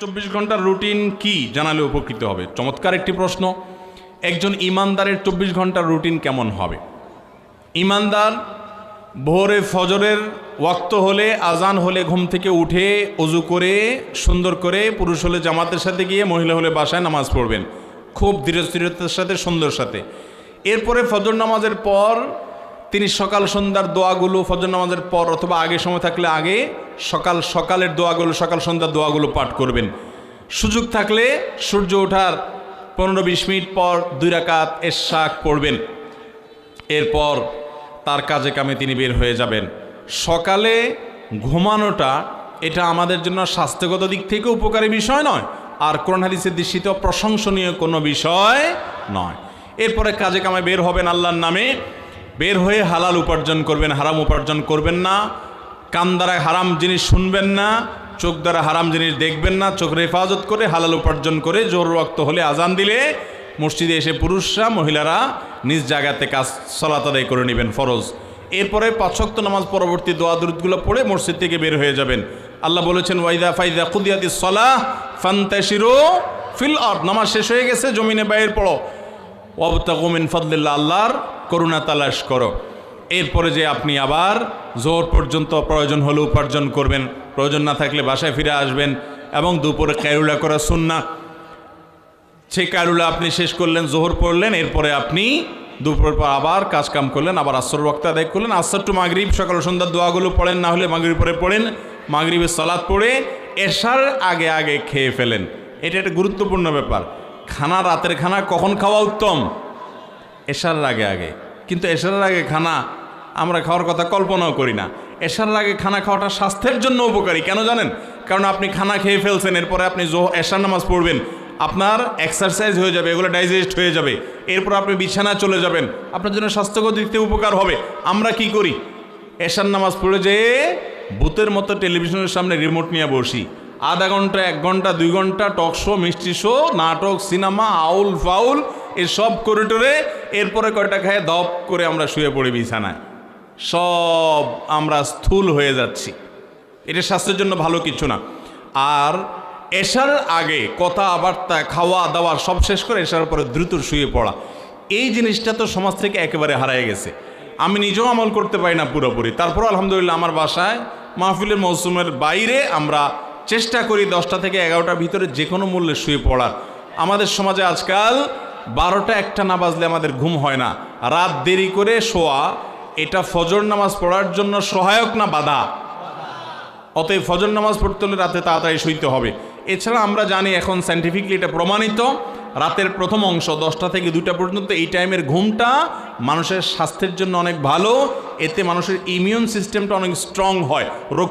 চব্বিশ ঘণ্টার রুটিন কি জানালে উপকৃত হবে? চমৎকার একটি প্রশ্ন। একজন ইমানদারের চব্বিশ ঘণ্টার রুটিন কেমন হবে? ইমানদার ভোরে ফজরের ওয়াক্ত হলে, আজান হলে, ঘুম থেকে উঠে অজু করে, সুন্দর করে, পুরুষ হলে জামাতের সাথে গিয়ে, মহিলা হলে বাসায় নামাজ পড়বেন। খুব ধীরস্থিরতার সাথে, সুন্দর সাথে। এরপরে ফজর নামাজের পর তিনি সকাল সন্ধ্যার দোয়াগুলো ফজর নামাজের পর অথবা আগে সময় থাকলে আগে সকাল সকালের দোয়াগুলো, সকাল সন্ধ্যার দোয়াগুলো পাঠ করবেন। সুযোগ থাকলে সূর্য ওঠার পনেরো বিশ মিনিট পর দুই রাকাত এর শাক পড়বেন। এরপর তার কাজে কামে তিনি বের হয়ে যাবেন। সকালে ঘুমানোটা এটা আমাদের জন্য স্বাস্থ্যগত দিক থেকে উপকারী বিষয় নয়। আর কোরআন হাদিসের দৃষ্টিতেও প্রশংসনীয় কোনো বিষয় নয়। এরপরে কাজে কামে বের হবেন আল্লাহর নামে। বের হয়ে হালাল উপার্জন করবেন, হারাম উপার্জন করবেন না। কান দ্বারা হারাম জিনিস শুনবেন না, চোখ দ্বারা হারাম জিনিস দেখবেন না, চোখের হেফাজত করে হালাল উপার্জন করে জোর রক্ত হলে আজান দিলে মসজিদে এসে পুরুষরা, মহিলারা নিজ জায়গাতে কাজ, সলাত আদায় করে নেবেন ফরজ। এরপরে পাঁচক্ত নামাজ পরবর্তী দোয়া দুরুদগুলো পড়ে মসজিদ থেকে বের হয়ে যাবেন। আল্লাহ বলেছেন ওয়াইদা ফাইদা খুদিয়াতি সলাহ ফান্তাশিরো ফিল আর্থ নামাজ শেষ হয়ে গেছে, জমিনে বাইর পড়ো। ওয়াবতাগুমিন ফদলিল্লা আল্লাহর করুণা তালাশ করো। এরপরে যে আপনি আবার জোর পর্যন্ত প্রয়োজন হলে উপার্জন করবেন, প্রয়োজন না থাকলে বাসায় ফিরে আসবেন এবং দুপুরে কায়রুলা করা সুন্না সে কায়রুলা আপনি শেষ করলেন, জোহর পড়লেন, এরপরে আপনি দুপুরের পর আবার কাজকাম করলেন, আবার আসর রক্ত আদায় করলেন। আসর টু মাগরিব, সকাল সন্ধ্যার দোয়াগুলো পড়েন, না হলে মাগরিব পরে পড়েন। মাগরিবের সালাদ পড়ে এশার আগে আগে খেয়ে ফেলেন। এটা একটা গুরুত্বপূর্ণ ব্যাপার। খানা রাতের খানা কখন খাওয়া উত্তম? এশার আগে আগে। কিন্তু এশারের আগে খানা আমরা খাওয়ার কথা কল্পনাও করি না। এশার আগে খানা খাওয়াটা স্বাস্থ্যের জন্য উপকারী, কেন জানেন? কারণ আপনি খানা খেয়ে ফেলছেন, এরপরে আপনি জো, এশার নামাজ পড়বেন। আপনার এক্সারসাইজ হয়ে যাবে, এগুলো ডাইজেস্ট হয়ে যাবে। এরপর আপনি বিছানায় চলে যাবেন। আপনার জন্য স্বাস্থ্যগত থেকে উপকার হবে। আমরা কি করি? এশার নামাজ পড়ে যেয়ে ভূতের মতো টেলিভিশনের সামনে রিমোট নিয়ে বসি। আধা ঘণ্টা, এক ঘণ্টা, দুই ঘণ্টা টক শো মিষ্টি শো নাটক সিনেমা আউল ফাউল এসব করে টোরে এরপরে কয়টা খায়? দপ করে আমরা শুয়ে পড়ি বিছানায়। সব আমরা স্থূল হয়ে যাচ্ছি। এটা স্বাস্থ্যের জন্য ভালো কিছু না। আর এশার আগে কথাবার্তা, খাওয়া দাওয়া সব শেষ করে এশার পরে দ্রুত শুয়ে পড়া। এই জিনিসটা তো সমাজ থেকে একেবারে হারায় গেছে। আমি নিজেও আমল করতে পারি না পুরোপুরি। তারপর আলহামদুলিল্লাহ আমার বাসায় মাহফিলের মৌসুমের বাইরে আমরা চেষ্টা করি দশটা থেকে এগারোটার ভিতরে যে কোনো মূল্যে শুয়ে পড়ার। আমাদের সমাজে আজকাল বারোটা একটা না বাজলে আমাদের ঘুম হয় না। রাত দেরি করে শোয়া, এটা ফজর নামাজ পড়ার জন্য সহায়ক না বাধা? অতএব ফজর নামাজ পড়তে হলে রাতে তাড়াতাড়ি শুইতে হবে। এছাড়া আমরা জানি এখন সাইন্টিফিকলি এটা প্রমাণিত, রাতের প্রথম অংশ দশটা থেকে দুইটা পর্যন্ত এই টাইমের ঘুমটা মানুষের স্বাস্থ্যের জন্য অনেক ভালো, এতে মানুষের ইমিউন সিস্টেমটা অনেক স্ট্রং হয়। রোগ